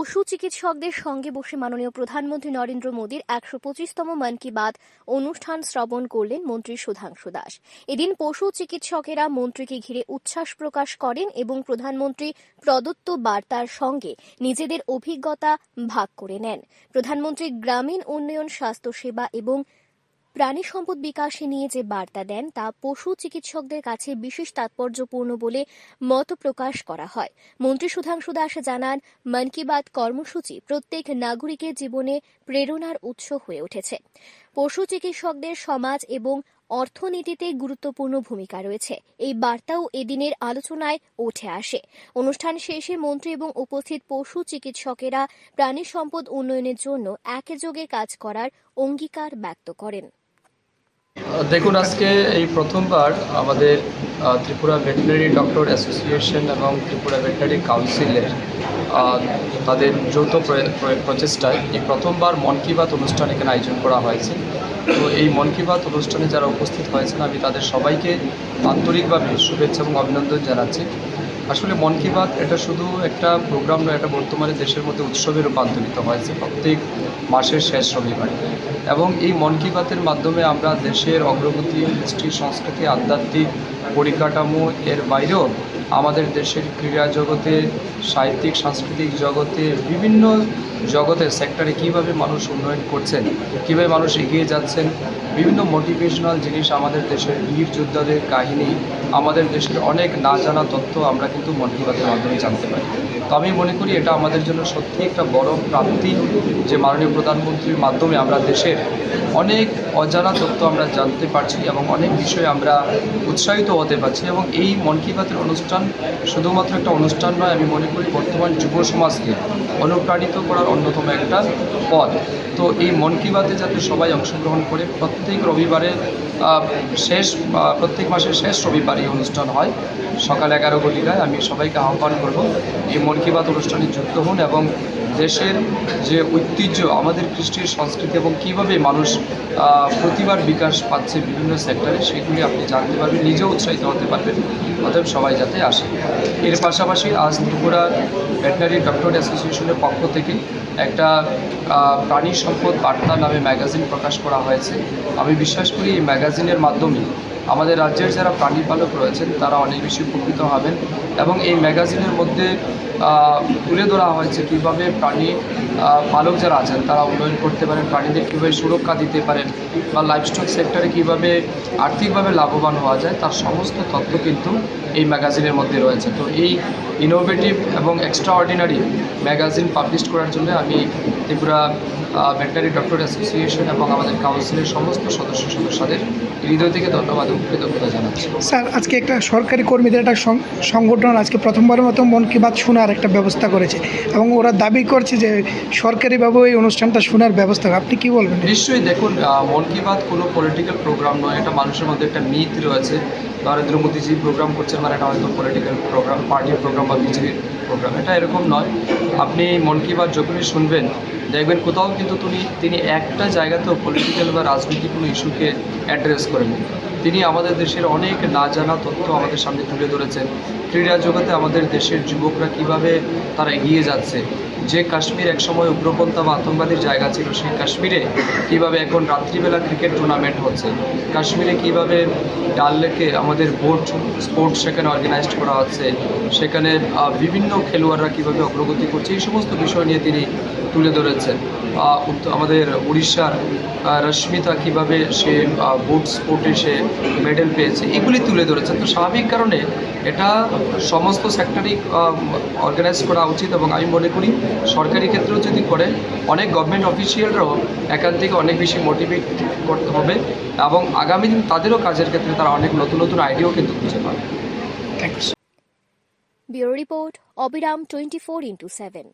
পশু চিকিৎসকদের সঙ্গে বসে মাননীয় প্রধানমন্ত্রী নরেন্দ্র মোদীর একশো পঁচিশতম মন কি বাত অনুষ্ঠান শ্রবণ করলেন মন্ত্রী সুধাংশু দাস। এদিন পশু চিকিৎসকেরা মন্ত্রীকে ঘিরে উচ্ছ্বাস প্রকাশ করেন এবং প্রধানমন্ত্রী প্রদত্ত বার্তার সঙ্গে নিজেদের অভিজ্ঞতা ভাগ করে নেন। প্রধানমন্ত্রী গ্রামীণ উন্নয়ন স্বাস্থ্যসেবা এবং প্রাণী সম্পদ বিকাশে নিয়ে যে বার্তা দেন, তা পশু চিকিৎসকদের কাছে বিশেষ তাৎপর্যপূর্ণ বলে মত প্রকাশ করা হয়। মন্ত্রী সুধাংশু দাস জানান, মন কি বাত কর্মসূচি প্রত্যেক নাগরিকের জীবনে প্রেরণার উৎস হয়ে উঠেছে। পশু চিকিৎসকদের সমাজ এবং অর্থনীতিতে গুরুত্বপূর্ণ ভূমিকা রয়েছে। এই বার্তাও এদিনের আলোচনায় উঠে আসে। অনুষ্ঠান শেষে মন্ত্রী এবং উপস্থিত পশু চিকিৎসকেরা প্রাণী সম্পদ উন্নয়নের জন্য একযোগে কাজ করার অঙ্গীকার ব্যক্ত করেন। দেখুন, আজকে এই প্রথমবার আমাদের ত্রিপুরা ভেটেনারি ডক্টর অ্যাসোসিয়েশন এবং ত্রিপুরা ভেটেরিনারি কাউন্সিলের তাদের যৌথ প্র- প্র- প্রচেষ্টায় এই প্রথমবার মন কি বাত অনুষ্ঠান এখানে আয়োজন করা হয়েছে। তো এই মন কি বাত অনুষ্ঠানে যারা উপস্থিত হয়েছেন, আমি তাদের সবাইকে আন্তরিকভাবে শুভেচ্ছা এবং অভিনন্দন জানাচ্ছি। আসলে মন কি বাত, এটা শুধু একটা প্রোগ্রাম নয়, এটা বর্তমানে দেশের মধ্যে উৎসবে রূপান্তরিত হয়েছে প্রত্যেক মাসের শেষ রবিবার। এবং এই মন কি বাতের মাধ্যমে আমরা দেশের অগ্রগতি হিস্ট্রি সংস্কৃতি, আধ্যাত্মিক পরিকাঠামো এর বাইরেও আমাদের দেশের ক্রীড়া জগতে, সাহিত্যিক, সাংস্কৃতিক জগতে, বিভিন্ন জগতে সেক্টরে কীভাবে মানুষ উন্নয়ন করছেন, কীভাবে মানুষ এগিয়ে যাচ্ছেন, বিভিন্ন মোটিভেশনাল জিনিস আমাদের দেশের বীর যোদ্ধাদের কাহিনী, আমাদের দেশের অনেক না জানা তথ্য আমরা কিন্তু মন কি বাতের মাধ্যমে জানতে পারি। তো আমি মনে করি এটা আমাদের জন্য সত্যি একটা বড় প্রাপ্তি যে মাননীয় প্রধানমন্ত্রীর মাধ্যমে আমরা দেশের অনেক অজানা তথ্য আমরা জানতে পারছি এবং অনেক বিষয়ে আমরা উৎসাহিত হতে পারছি এবং এই মন কি বাতের অনুষ্ঠান শুধুমাত্র একটা অনুষ্ঠান নয়, আমি মনে করি বর্তমান যুব সমাজকে অনুপ্রাণিত করার অন্যতম একটা পথ। তো এই মন কি বাতে যাতে সবাই অংশগ্রহণ করে, প্রত্যেক রবিবারে শেষ প্রত্যেক মাসের শেষ রবিবার এই অনুষ্ঠান হয়। সকাল এগারো ঘটিকায় আমি সবাইকে আহ্বান করব, এই মন কি বাত অনুষ্ঠানে যুক্ত হন এবং দেশের যে ঐতিহ্য, আমাদের কৃষ্টির সংস্কৃতি এবং কীভাবে মানুষ প্রতিবার বিকাশ পাচ্ছে বিভিন্ন সেক্টরে সেগুলি আপনি জানতে পারবেন, নিজেও উৎসাহিত হতে পারবেন। অতএব সবাই যাতে আসে। এর পাশাপাশি আজ ত্রিপুরা ভেটেনারি ডক্টর অ্যাসোসিয়েশনের পক্ষ থেকে একটা প্রাণী সম্পদ বার্তা নামে ম্যাগাজিন প্রকাশ করা হয়েছে। আমি বিশ্বাস করি এই ম্যাগাজিনের মাধ্যমে আমাদের রাজ্যের যারা প্রাণী পালক রয়েছেন, তারা অনেক বেশি উপকৃত হবেন এবং এই ম্যাগাজিনের মধ্যে তুলে ধরা হয়েছে কীভাবে প্রাণী পালক যারা আছেন, তারা উন্নয়ন করতে পারেন, প্রাণীদের কীভাবে সুরক্ষা দিতে পারেন বা লাইফস্টক সেক্টরে কীভাবে আর্থিকভাবে লাভবান হওয়া যায়, তার সমস্ত তথ্য কিন্তু এই ম্যাগাজিনের মধ্যে রয়েছে। তো এই ইনোভেটিভ এবং এক্সট্রা অর্ডিনারি ম্যাগাজিন পাবলিশ করার জন্য আমি ত্রিপুরা ভেটেনারি ডক্টর অ্যাসোসিয়েশন এবং আমাদের কাউন্সিলের সমস্ত সদস্য সদস্যদের হৃদয় থেকে ধন্যবাদ কৃতজ্ঞতা জানাচ্ছি। স্যার আজকে একটা সরকারি কর্মীদের একটা সংগঠন আজকে প্রথমবারের মতো মন কি বাত শোনার একটা ব্যবস্থা করেছে এবং ওরা দাবি করছে যে সরকারিভাবে এই অনুষ্ঠানটা শোনার ব্যবস্থা আপনি কি বলবেন? নিশ্চয়ই দেখুন মন কি বাত কোনো পলিটিক্যাল প্রোগ্রাম নয় এটা মানুষের মধ্যে একটা মিথ রয়েছে। নরেন্দ্র মোদীজি প্রোগ্রাম করছেন মানে এটা হয়তো পলিটিক্যাল প্রোগ্রাম পার্টির প্রোগ্রাম বা বিজেপির প্রোগ্রাম এটা এরকম নয়। আপনি মন কি বাত যখনই শুনবেন, দেখবেন কোথাও কিন্তু তুমি, তিনি একটা জায়গাতেও পলিটিক্যাল বা রাজনৈতিক কোনো ইস্যুকে অ্যাড্রেস করেন তিনি আমাদের দেশের অনেক না জানা তথ্য আমাদের সামনে তুলে ধরেছেন। ক্রীড়া জগতে আমাদের দেশের যুবকরা কীভাবে তারা এগিয়ে যাচ্ছে? যে কাশ্মীর একসময় উগ্রপন্থা বা আতঙ্কবাদীর জায়গা ছিল, সেই কাশ্মীরে কীভাবে এখন রাত্রিবেলা ক্রিকেট টুর্নামেন্ট হচ্ছে? কাশ্মীরে কীভাবে ডাল লেকে আমাদের বোট স্পোর্টস সেখানে অর্গানাইজড করা হচ্ছে? সেখানে বিভিন্ন খেলোয়াড়রা কীভাবে অগ্রগতি করছে? এই সমস্ত বিষয় নিয়ে তিনি তুলে ধরেছেন। আমাদের উড়িষ্যার রশ্মিতা কীভাবে সে বোট স্পোর্টে সে মেডেল পেয়েছে? এগুলি তুলে ধরেছেন। তো স্বাভাবিক কারণে এটা সমস্ত সেক্টরেই অর্গানাইজ করা উচিত এবং আমি মনে করি সরকারি ক্ষেত্রেও যদি করে অনেক গভর্নমেন্ট অফিসিয়ালরাও এখান থেকে অনেক বেশি মোটিভেট করতে হবে এবং আগামী দিন তাদেরও কাজের ক্ষেত্রে তারা অনেক নতুন নতুন আইডিয়াও কিন্তু খুঁজে পাবে। থ্যাংকস ব্যুরো রিপোর্ট অবিরাম টোয়েন্টি ফোর ইন্টু সেভেন